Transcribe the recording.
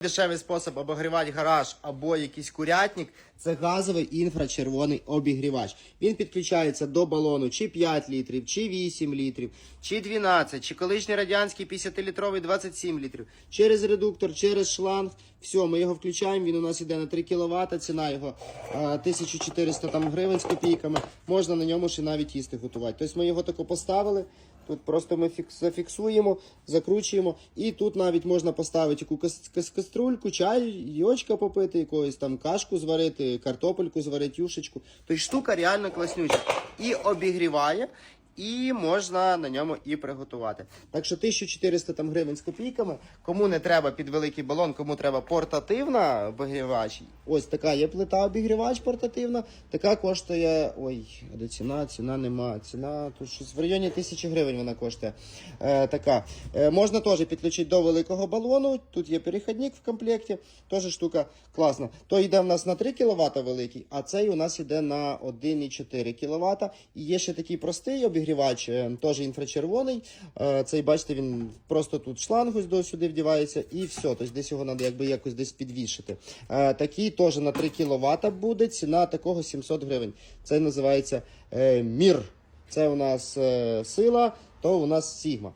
Дешевий спосіб обігрівати гараж або якийсь курятник це газовий інфрачервоний обігрівач. Він підключається до балону чи 5 літрів, чи 8 літрів, чи 12, чи колишній радянський 50-літровий 27 літрів. Через редуктор, через шланг. Все, ми його включаємо. Він у нас іде на 3 кВт. Ціна його а, 1400 там, гривень з копійками. Можна на ньому ще навіть їсти готувати. Тобто ми його тако поставили. Тут просто ми фікс, зафіксуємо, закручуємо. І тут навіть можна поставити яку кас- кас- каструльку, чай, йочка попити, якогось там кашку зварити, картопельку зварити, юшечку. Тобто штука реально класнюча. І обігріває, і можна на ньому і приготувати. Так що 1400 там гривень з копійками. Кому не треба під великий балон, кому треба портативна обігрівач. Ось така є плита обігрівач портативна. Така коштує. Ой, де ціна? Ціна нема. Ціна тут щось в районі 1000 гривень вона коштує. Е, така. Е, можна теж підключити до великого балону. Тут є перехідник в комплекті. Теж штука класна. То йде в нас на 3 кВт великий, а цей у нас йде на 1,4 кВт. І є ще такий простий обігрівач, е, теж інфрачервоний. Е, цей, бачите, він просто тут шланг ось до сюди вдівається і все. Тобто десь його треба якби якось десь підвішити. Е, такий теж на 3 кВт буде. Ціна такого 700 гривень. Це називається мір. Це у нас сила, то у нас сігма.